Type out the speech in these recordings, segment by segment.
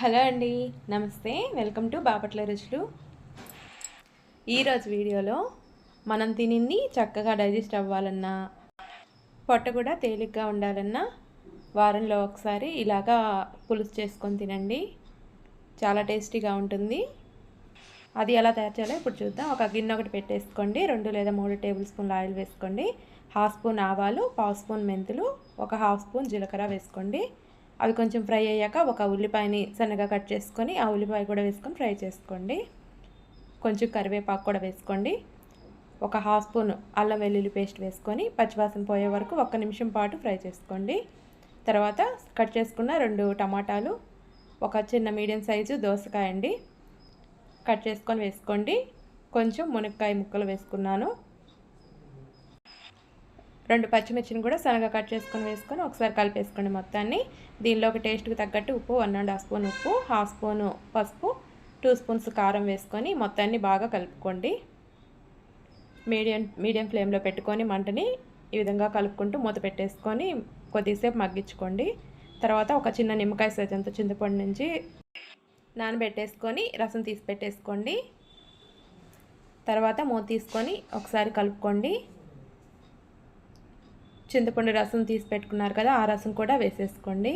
Hello అండి నమస్తే. Welcome to Bapatla రుచులు. ఈరోజు వీడియోలో మనం తినింది చక్కగా డైజెస్ట్ అవ్వాలన్నా పొట్ట కూడా తేలిగ్గా ఉండాలన్నా వారంలో ఒకసారి ఇలాగా పులుసు చేసుకొని తినండి. చాలా టేస్టీగా ఉంటుంది. అది ఎలా తయారు చేయాలో ఇప్పుడు చూద్దాం. ఒక గిన్నె ఒకటి పెట్టేసుకోండి. రెండు లేదా మూడు టేబుల్ స్పూన్లు ఆయిల్ వేసుకోండి. హాఫ్ స్పూన్ ఆవాలు పావు స్పూన్ మెంతులు ఒక హాఫ్ స్పూన్ జీలకర్ర వేసుకోండి. అవి కొంచెం ఫ్రై అయ్యాక ఒక ఉల్లిపాయని సన్నగా కట్ చేసుకొని ఆ ఉల్లిపాయ కూడా వేసుకొని ఫ్రై చేసుకోండి. కొంచెం కరివేపాకు కూడా వేసుకోండి. ఒక హాఫ్ స్పూన్ అల్లం వెల్లుల్లి పేస్ట్ వేసుకొని పచ్చివాసన పోయే వరకు ఒక్క నిమిషం పాటు ఫ్రై చేసుకోండి. తర్వాత కట్ చేసుకున్న రెండు టమాటాలు ఒక చిన్న మీడియం సైజు దోసకాయ అండి. కట్ చేసుకొని వేసుకోండి. కొంచెం మునక్కాయ ముక్కలు వేసుకున్నాను. రెండు పచ్చిమిర్చిని కూడా సన్నగా కట్ చేసుకొని వేసుకొని ఒకసారి కలిపేసుకోండి మొత్తాన్ని. దీనిలోకి టేస్ట్కి తగ్గట్టు ఉప్పు వన్ అండ్ హాఫ్ స్పూన్ ఉప్పు హాఫ్ స్పూను పసుపు టూ స్పూన్స్ కారం వేసుకొని మొత్తాన్ని బాగా కలుపుకోండి. మీడియం మీడియం ఫ్లేమ్లో పెట్టుకొని మంటని ఈ విధంగా కలుపుకుంటూ మూత పెట్టేసుకొని కొద్దిసేపు మగ్గించుకోండి. తర్వాత ఒక చిన్న నిమ్మకాయ సైజంత చింతపండు నుంచి నానబెట్టేసుకొని రసం తీసి పెట్టేసుకోండి. తర్వాత మూత తీసుకొని ఒకసారి కలుపుకోండి. చింతపండు రసం తీసి పెట్టుకున్నారు కదా ఆ రసం కూడా వేసేసుకోండి.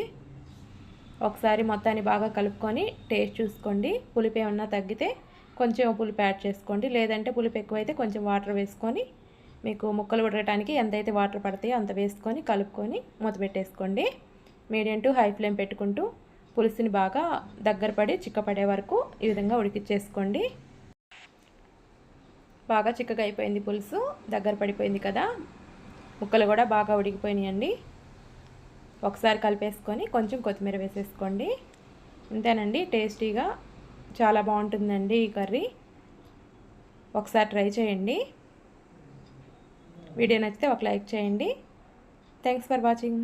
ఒకసారి మొత్తాన్ని బాగా కలుపుకొని టేస్ట్ చూసుకోండి. పులిపు ఏమన్నా తగ్గితే కొంచెం పులుపు యాడ్ చేసుకోండి. లేదంటే పులుపు ఎక్కువైతే కొంచెం వాటర్ వేసుకొని మీకు ముక్కలు ఉడకటానికి ఎంతైతే వాటర్ పడతాయో అంత వేసుకొని కలుపుకొని మూత పెట్టేసుకోండి. మీడియం టు హై ఫ్లేమ్ పెట్టుకుంటూ పులుసుని బాగా దగ్గర పడి చిక్కపడే వరకు ఈ విధంగా ఉడికిచ్చేసుకోండి. బాగా చిక్కగా అయిపోయింది పులుసు దగ్గర పడిపోయింది కదా. ముక్కలు కూడా బాగా ఉడికిపోయినాయండి. ఒకసారి కలిపేసుకొని కొంచెం కొత్తిమీర వేసేసుకోండి. అంతేనండి టేస్టీగా చాలా బాగుంటుందండి ఈ కర్రీ. ఒకసారి ట్రై చేయండి. వీడియో నచ్చితే ఒక లైక్ చేయండి. Thanks for watching.